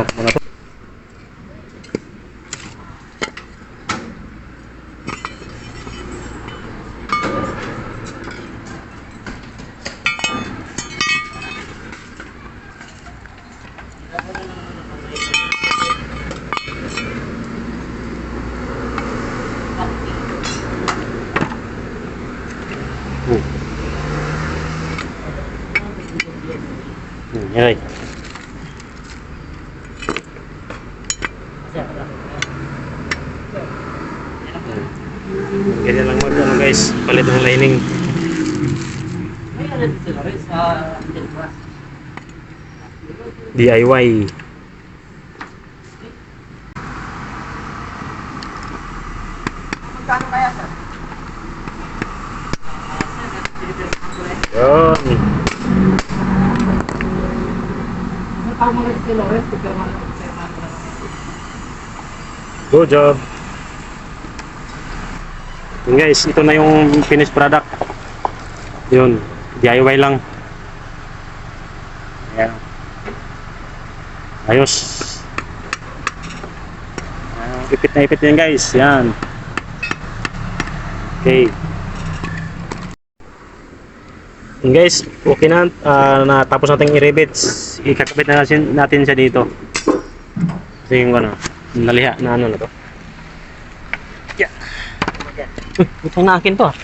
hoặc là Ừ. Ừ, như đây Ganyan lang mag ano guys, palit ng lining. DIY. Yun. Magkano mo rin si Lawrence? Tignan mo lang sir. Good job. Yun guys, ito na yung finished product. Yun, DIY lang. Ayan. Ayos. Ah, ipit na ipit yan guys. Yan. Okay. Yun guys, okay na. Ah, natapos natin i-rivets. Ikakabit na natin siya dito. Kasi yung ano, naliha na ano na to. Utang na akin to ah.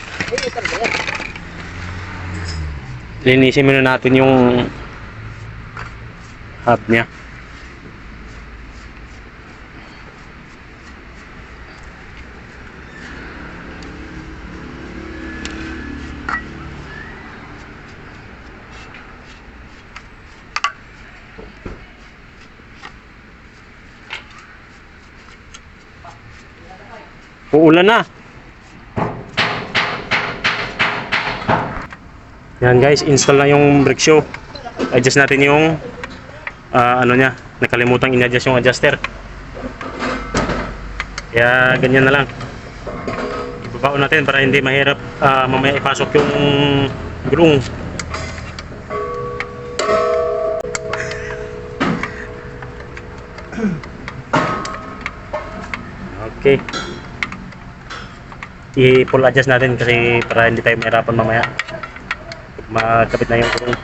Linisin muna natin yung hub niya. Uulan na. Yan guys, install na yung brake shoe. Adjust natin yung ah, ano niya. Nakalimutan in-adjust yung adjuster. Kaya ganyan na lang. Ibabaon natin para hindi mahirap ah, mamaya ipasok yung gulong. Okay. I-full adjust natin kasi para hindi tayo mahirapan mamaya. Magkapit na yung gulong.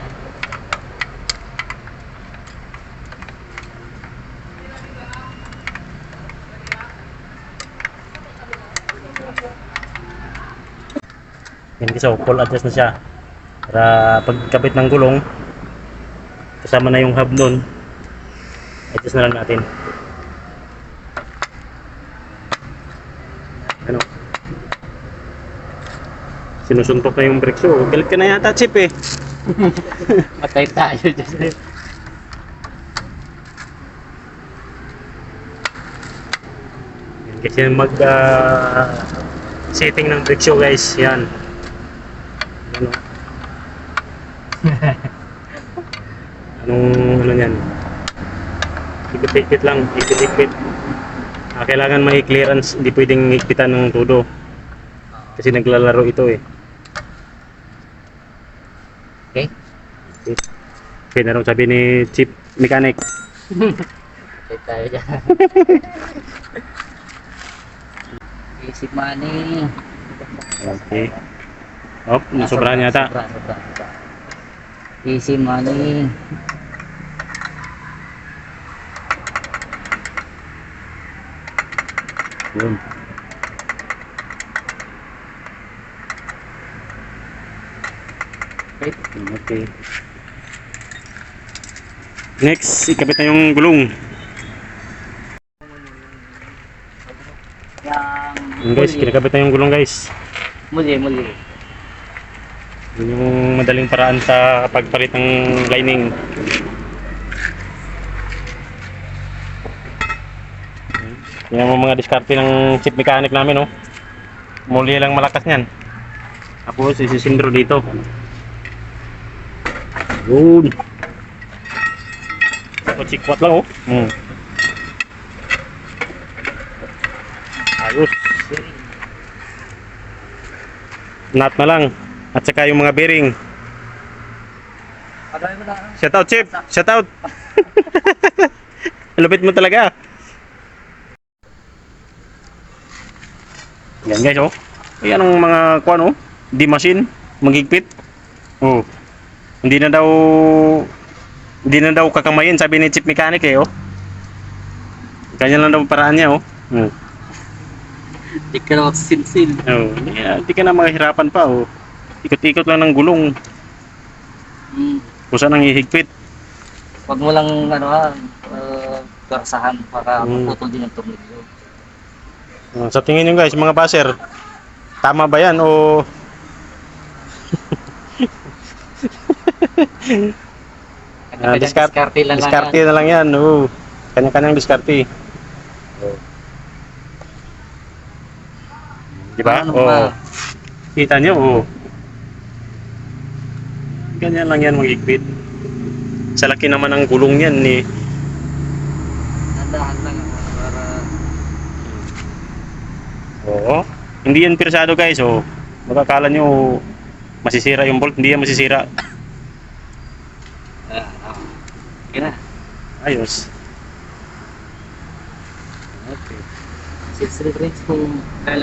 Yan so, full adjust na siya. Para pagkabit ng gulong, kasama na yung hub nun, adjust na lang natin. Ano? Sinusuntok na yung brake shoe. Galit ka na yata, Chip eh. Patay tayo dyan. Yan, kasi mag ah, setting ng brake shoe guys. Yan. Ano? Anong ano yan? Ikit-ikit lang. Ikit-ikit. Ah, kailangan may clearance. Hindi pwedeng higpitan ng todo. Kasi naglalaro ito eh. Okay. Okay, na raw sabi ni Chief Mechanic. Patay tayo dyan. Easy money. Okay. Oh, nasobrahan yata. Sobra, sobra, sobra. Easy money. Yun. Okay. Okay. Next, ikabit na yung gulong. Yang Yun guys, kinakabit na yung gulong guys. Muli, muli. Yun yung madaling paraan sa pagpalit ng lining. Yan mo mga diskarte ng chip mechanic namin, oh. Muli lang malakas niyan. Tapos isisindro dito. Yun. Sikwat lang, oh. Hmm. Ayos. Nut na lang. At saka yung mga bearing. Na. Shout out, Chip. Shout out. Lupit mo talaga. Yan guys, oh. Ayan ang mga kuan, oh. Di machine, magigpit. Oh. Hindi na daw hindi na daw kakamayin sabi ni Chip Mechanic eh, oh. Ganyan lang daw paraan niya, oh. Hmm. Di ka na magsisilsil. Oh, hindi, hindi ka na mahirapan pa, oh. Ikot-ikot lang ng gulong Hmm. kung saan ang ihigpit. Huwag mo lang ano ha, uh, garsahan para Mm. maputol din yung tornilyo. Uh, Sa tingin nyo guys, mga baser, tama ba yan o Kanya-kanyang discard- diskarte lang diskarte na lang yan? Oo. Kanya-kanyang diskarte. Di ba? Ano Oo. ba? Kita nyo, oo. Ganyan lang yan mag-igpit. Sa laki naman ng gulong yan ni Nandahan lang ano, para Oo. Hindi yan pirsado guys, oh. Magkakala nyo masisira yung bolt, hindi yan masisira. ah, ah. Okay na. Ayos. Okay. Six reference kung kailan